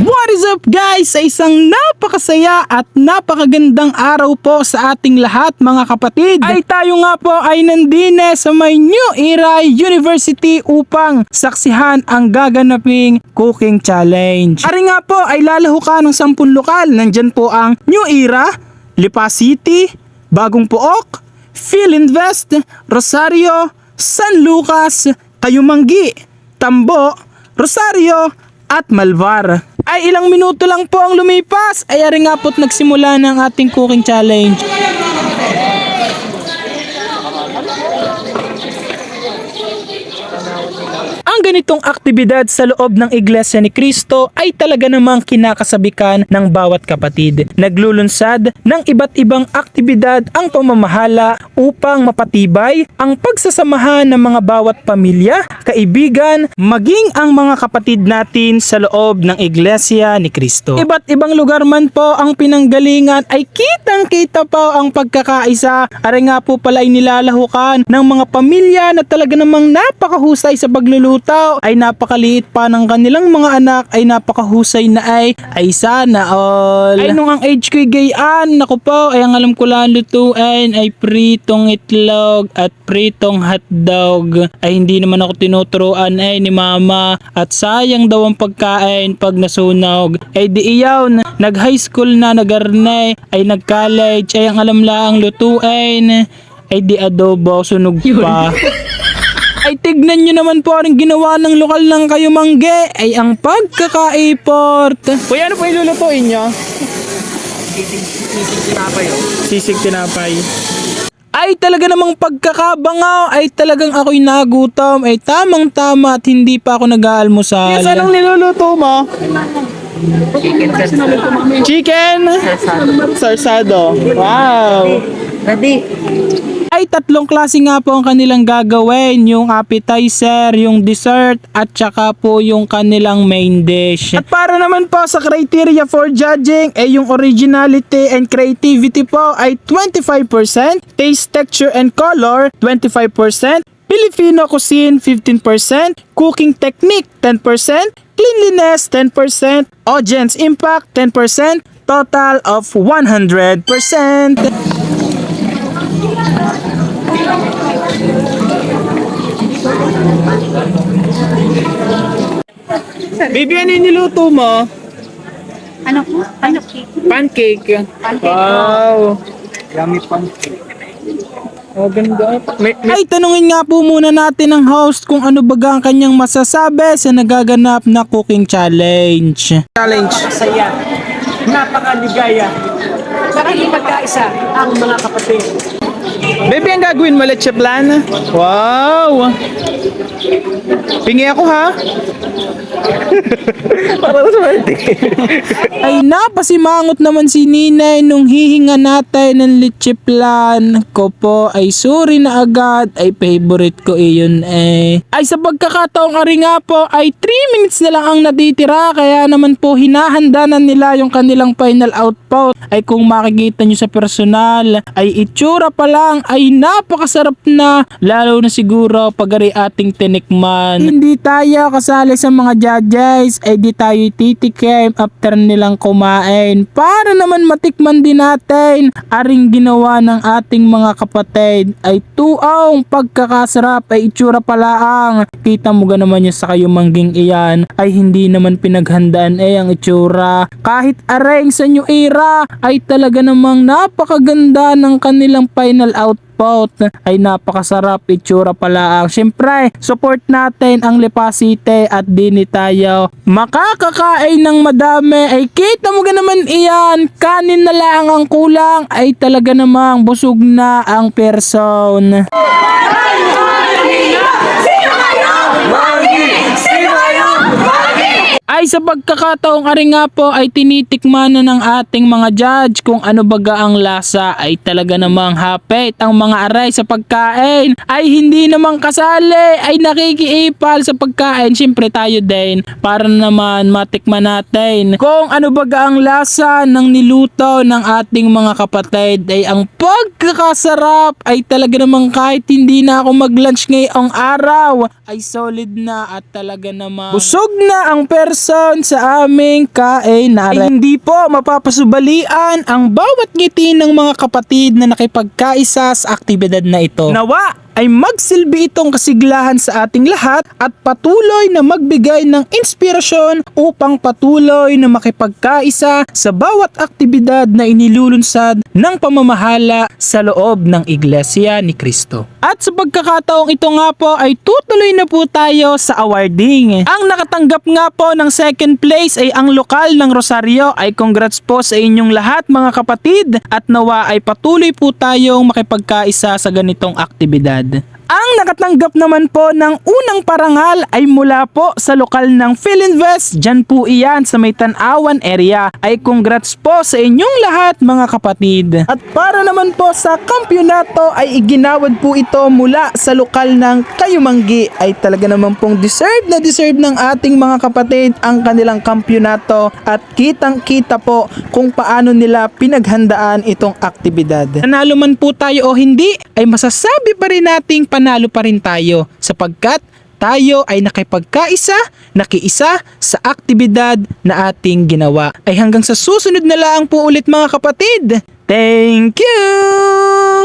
What is up guys? Sa isang napakasaya at napakagandang araw po sa ating lahat mga kapatid ay tayo nga po ay nandine sa may New Era University upang saksihan ang gaganaping cooking challenge. Ari nga po ay lalahukan ng 10 lokal. Nandyan po ang New Era, Lipa City, Bagong Pook, Phil Invest, Rosario, San Lucas, Tayumanggi, Tambo, Rosario, at Malvar. Ay ilang minuto lang po ang lumipas ay ari nga po't nagsimula ng ating cooking challenge. Ang ganitong aktibidad sa loob ng Iglesia ni Cristo ay talaga namang kinakasabikan ng bawat kapatid. Naglulunsad ng iba't ibang aktibidad ang pamamahala upang mapatibay ang pagsasamahan ng mga bawat pamilya, kaibigan, maging ang mga kapatid natin sa loob ng Iglesia ni Cristo. Iba't ibang lugar man po ang pinanggalingan ay kitang-kita po ang pagkakaisa. Are nga po pala ay nilalahukan ng mga pamilya na talaga namang napakahusay sa pagluluto ay napakaliit pa ng kanilang mga anak ay napakahusay na ay ay sana all. Ay nung ang age ko'y gayaan, naku po, ay ang alam ko lang lutuin ay pritong itlog at pritong hotdog. Ay hindi naman ako tinuturuan ay ni mama at sayang daw ang pagkain pag nasunog. Ay di iyaw, nag high school na nagarnay, ay nag college, ay ang alam lang lutuin ay di adobo, sunog pa. Ay tignan nyo naman po rin ginawa ng lokal ng kayo mangge ay ang pagkakaiport. Kuya ano po ilulutuin nyo? Sisig tinapay. Ay talaga namang pagkakabangaw ay talagang ako'y nagutom ay tamang tama at hindi pa ako nag-aalmusal. Yes, anong niluluto mo? Chicken Sarsado. Wow. Ready? Ay tatlong klase nga po ang kanilang gagawin. Yung appetizer, yung dessert, at saka po yung kanilang main dish. At para naman po sa criteria for judging, eh yung originality and creativity po ay 25%, taste, texture, and color, 25%, Filipino cuisine 15%, cooking technique 10%, cleanliness 10%, audience impact 10%, total of 100%. Baby, ano yung niluto mo? Ano po? Po? Pancake. Pancake. Wow. Yummy pancake. Oh, ganda. Ay, tanungin nga po muna natin ng host kung ano baga ang kanyang masasabi sa nagaganap na cooking challenge. Challenge. Masaya. Napakaligaya. Saka magkaisa ang mga kapatid. Baby, ang gagawin mo, leche plan? Wow! Pingi ako ha? Para swerte. Ay napasimangot naman si Ninay nung hihinga natin ng leche plan ko po ay sorry na agad ay favorite ko iyon eh. Ay sa pagkakataong ari nga po ay 3 minutes na lang ang natitira kaya naman po hinahanda na nila yung kanilang final output ay kung makikita nyo sa personal ay itsura pa lang ay napakasarap na lalo na siguro pag ating tinikman. Hindi tayo kasali sa mga judges ay di tayo titikim after nilang kumain. Para naman matikman din natin aring ginawa ng ating mga kapatid. Ay tuaong pagkakasarap ay itsura pala ang kita mo naman yung sa kayo mangging iyan. Ay hindi naman pinaghandaan eh ang itsura. Kahit areng sa new era ay talaga namang napakaganda ng kanilang final output. Ay napakasarap. Itsura pala. Ang syempre support natin ang Lipa City at dini tayo makakakain ng madami. Ay kita mo naman iyan kanin na lang ang kulang. Ay talaga namang busog na ang person ay sa pagkakataong ari nga po ay tinitikman na ng ating mga judge kung ano baga ang lasa. Ay talaga namang hapit ang mga aray sa pagkain. Ay hindi namang kasali. Ay nakikiipal sa pagkain. Syempre tayo din. Para naman matikman natin kung ano baga ang lasa ng niluto ng ating mga kapatid. Ay ang pagkakasarap. Ay talaga namang kahit hindi na ako mag lunch ngayong araw ay solid na at talaga namang busog na ang person doon sa aming kainan. Ay hindi po mapapasubalian ang bawat ngiti ng mga kapatid na nakipagkaisa sa aktibidad na ito. Nawa ay magsilbi itong kasiglahan sa ating lahat at patuloy na magbigay ng inspirasyon upang patuloy na makipagkaisa sa bawat aktibidad na inilulunsad ng pamamahala sa loob ng Iglesia ni Kristo. At sa pagkakataong ito nga po ay tutuloy na po tayo sa awarding. Ang nakatanggap nga po ng second place ay ang lokal ng Rosario ay congrats po sa inyong lahat mga kapatid at nawa ay patuloy po tayong makipagkaisa sa ganitong aktibidad edad ang nakatanggap naman po ng unang parangal ay mula po sa lokal ng Philinvest, dyan po iyan sa may Tanawan area. Ay congrats po sa inyong lahat mga kapatid. At para naman po sa kampyonato ay iginawad po ito mula sa lokal ng Kayumanggi ay talaga naman pong deserve na deserve ng ating mga kapatid ang kanilang kampyonato at kitang kita po kung paano nila pinaghandaan itong aktibidad. Nanalo man po tayo o hindi ay masasabi pa rin nating panalo pa rin tayo sapagkat tayo ay nakipagkaisa, nakiisa sa aktibidad na ating ginawa. Ay hanggang sa susunod na lang po ulit mga kapatid. Thank you!